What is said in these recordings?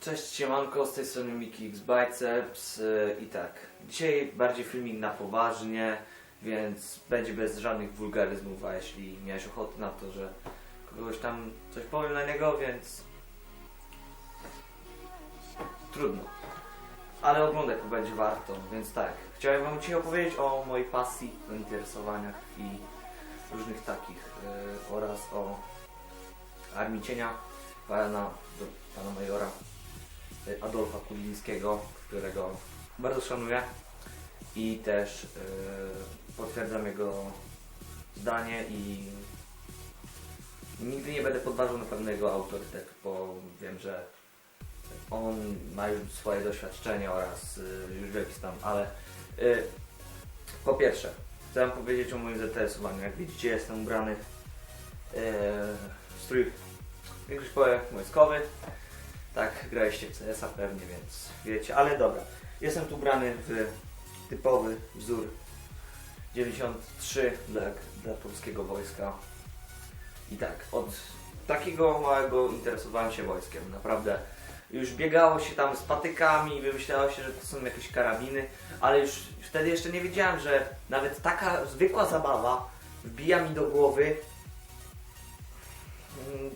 Cześć, siemanko, z tej strony Miki X Biceps yy, i tak, dzisiaj bardziej filmik na poważnie, więc będzie bez żadnych wulgaryzmów, a jeśli miałeś ochotę na to, że kogoś tam coś powiem na niego, więc trudno. Ale oglądaj, bo będzie warto, więc tak, chciałem wam dzisiaj opowiedzieć o mojej pasji, zainteresowaniach i różnych takich yy, oraz o Armii Cienia, pana, pana majora. y, Adolfa Kulińskiego, którego bardzo szanuję i też y, potwierdzam jego zdanie i nigdy nie będę podważał na pewnego autorytetu, bo wiem, że on ma już swoje doświadczenie oraz y, już jakiś tam, ale y, po pierwsze chcę powiedzieć o moim zainteresowaniu. Jak widzicie jestem ubrany y, w strój większość powie wojskowy. Tak, graliście w CS-a pewnie, więc wiecie, ale dobra. Jestem tu ubrany w typowy wzór 93 dla, dla polskiego wojska. I tak, od takiego małego interesowałem się wojskiem. Naprawdę już biegało się tam z patykami, wymyślało się, że to są jakieś karabiny, ale już wtedy jeszcze nie wiedziałem, że nawet taka zwykła zabawa wbija mi do głowy mm,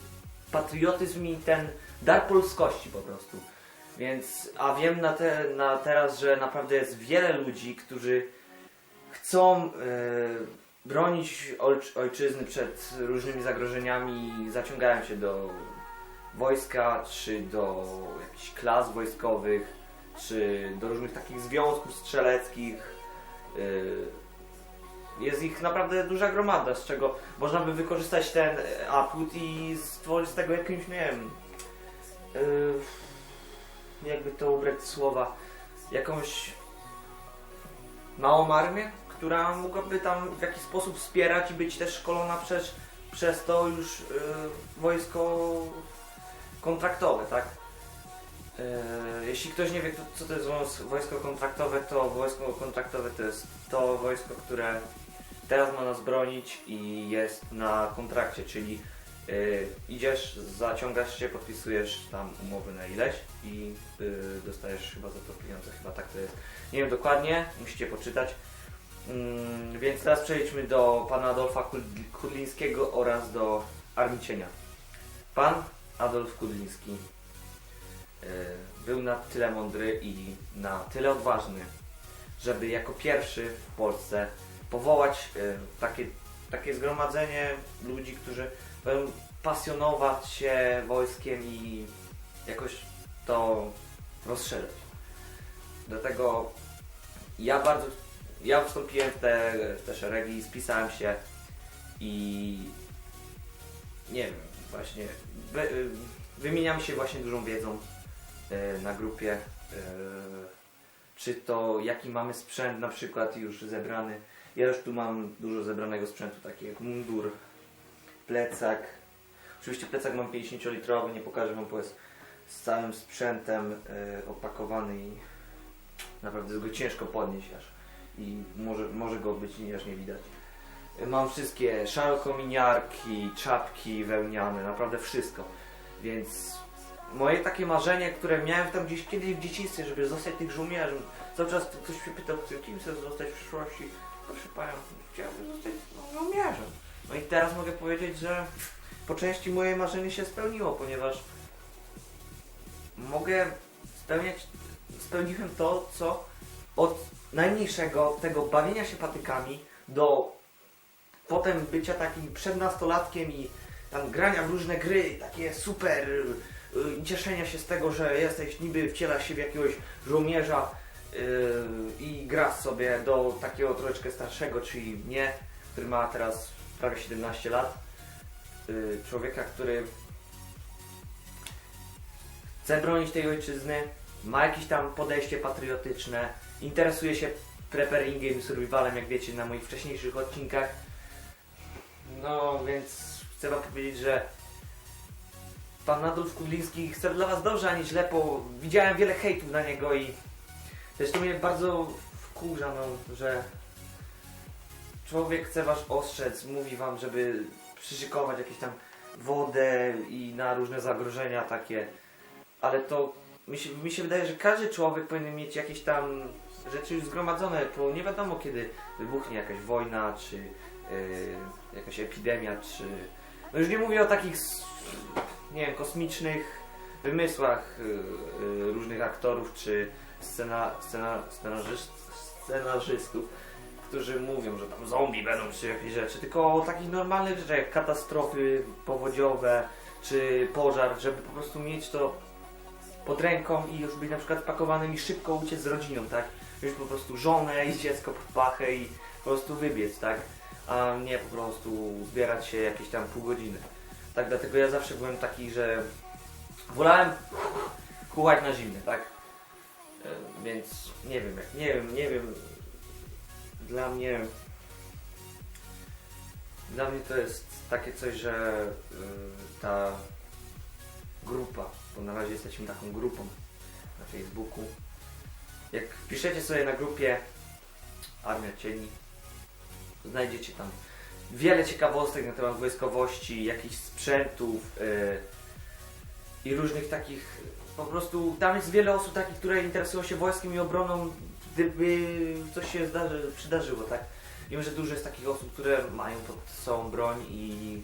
patriotyzm i ten dar polskości po prostu. Więc, a wiem na, te, na teraz, że naprawdę jest wiele ludzi, którzy chcą e, bronić ojcz, ojczyzny przed różnymi zagrożeniami i zaciągają się do wojska, czy do jakichś klas wojskowych, czy do różnych takich związków strzeleckich. E, jest ich naprawdę duża gromada, z czego można by wykorzystać ten e, apud i stworzyć z tego jakimś, nie wiem, yy, jakby to ubrać słowa, jakąś małą armię, która mogłaby tam w jakiś sposób wspierać i być też szkolona przez, przez to już yy, wojsko kontraktowe, tak? Yy, jeśli ktoś nie wie, co to jest wojs- wojsko kontraktowe, to wojsko kontraktowe to jest to wojsko, które teraz ma nas bronić i jest na kontrakcie, czyli y, idziesz, zaciągasz się, podpisujesz tam umowy na ileś i y, dostajesz chyba za to pieniądze, chyba tak to jest. Nie wiem dokładnie, musicie poczytać. Mm, więc teraz przejdźmy do pana Adolfa Kudl- Kudlińskiego oraz do Armii Cienia. Pan Adolf Kudliński y, był na tyle mądry i na tyle odważny, żeby jako pierwszy w Polsce powołać y, takie, takie zgromadzenie ludzi, którzy pasjonować się wojskiem i jakoś to rozszerzyć. Dlatego ja bardzo, ja wstąpiłem w te, w te szeregi, spisałem się i nie wiem, właśnie wy, wymieniam się właśnie dużą wiedzą y, na grupie. y, Czy to jaki mamy sprzęt na przykład już zebrany, ja już tu mam dużo zebranego sprzętu, taki jak mundur, plecak. Oczywiście plecak mam 50-litrowy, nie pokażę wam, bo jest z całym sprzętem e, opakowany i naprawdę go ciężko podnieść aż. I może, może go być aż nie widać. E, Mam wszystkie szalokominiarki, czapki wełniane, naprawdę wszystko. Więc moje takie marzenie, które miałem tam gdzieś kiedyś w dzieciństwie, żeby zostać tych żołnierzem. Cały czas ktoś mnie pytał, kim chcesz zostać w przyszłości. Proszę panią, chciałbym zostać no, żołnierzem. No i teraz mogę powiedzieć, że po części moje marzenie się spełniło, ponieważ mogę spełniać, spełniłem to, co od najmniejszego tego bawienia się patykami do potem bycia takim przednastolatkiem i tam grania w różne gry, takie super y, y, cieszenia się z tego, że jesteś niby wciela się w jakiegoś żołnierza yy, i grasz sobie do takiego troszeczkę starszego, czyli mnie, który ma teraz prawie 17 lat. Yy, człowieka, który chce bronić tej ojczyzny, ma jakieś tam podejście patriotyczne, interesuje się preparingiem survivalem, jak wiecie na moich wcześniejszych odcinkach. No więc chcę wam powiedzieć, że pan Adolf Kudliński chce dla was dobrze, a nie źle, bo widziałem wiele hejtów na niego i też to mnie bardzo wkurza, no, że człowiek chce was ostrzec, mówi wam, żeby przyszykować jakieś tam wodę i na różne zagrożenia takie, ale to mi się, mi się wydaje, że każdy człowiek powinien mieć jakieś tam rzeczy już zgromadzone, bo nie wiadomo kiedy wybuchnie jakaś wojna, czy yy, jakaś epidemia, czy... No już nie mówię o takich, nie wiem, kosmicznych wymysłach yy, różnych aktorów, czy scena, scena, scenarzyst, scenarzystów, którzy mówią, że tam zombie będą, czy jakieś rzeczy, tylko o takich normalnych rzeczach, jak katastrofy powodziowe, czy pożar, żeby po prostu mieć to pod ręką i już być na przykład spakowanym i szybko uciec z rodziną, tak? Wziąć po prostu żonę i dziecko pod pachę i po prostu wybiec, tak? A nie po prostu zbierać się jakieś tam pół godziny. Tak, dlatego ja zawsze byłem taki, że wolałem kuchać na zimne, tak? E, Więc nie wiem, nie wiem, nie wiem. Dla mnie dla mnie to jest takie coś, że y, ta grupa, bo na razie jesteśmy taką grupą na Facebooku. Jak piszecie sobie na grupie Armia Cieni, znajdziecie tam wiele ciekawostek na temat wojskowości, jakichś sprzętów y, i różnych takich, po prostu tam jest wiele osób takich, które interesują się wojskiem i obroną, gdyby coś się zdarzy, przydarzyło, tak? Wiem, że dużo jest takich osób, które mają pod sobą broń i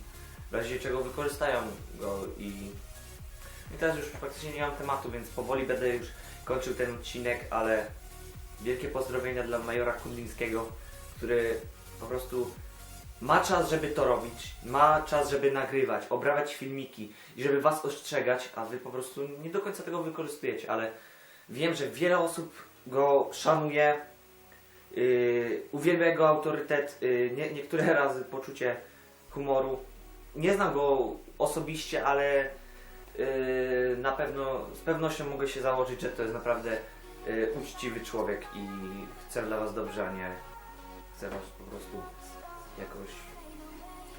w razie czego wykorzystają go i, i teraz już praktycznie nie mam tematu, więc powoli będę już kończył ten odcinek, ale wielkie pozdrowienia dla majora Kudlińskiego, który po prostu ma czas, żeby to robić, ma czas, żeby nagrywać, obrabiać filmiki i żeby was ostrzegać, a wy po prostu nie do końca tego wykorzystujecie, ale wiem, że wiele osób go szanuje, Yy, uwielbia jego autorytet, yy, nie, niektóre razy poczucie humoru. Nie znam go osobiście, ale yy, na pewno z pewnością mogę się założyć, że to jest naprawdę yy, uczciwy człowiek i chce dla was dobrze, a nie chce was po prostu jakoś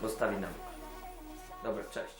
postawić na bok. Dobra, cześć.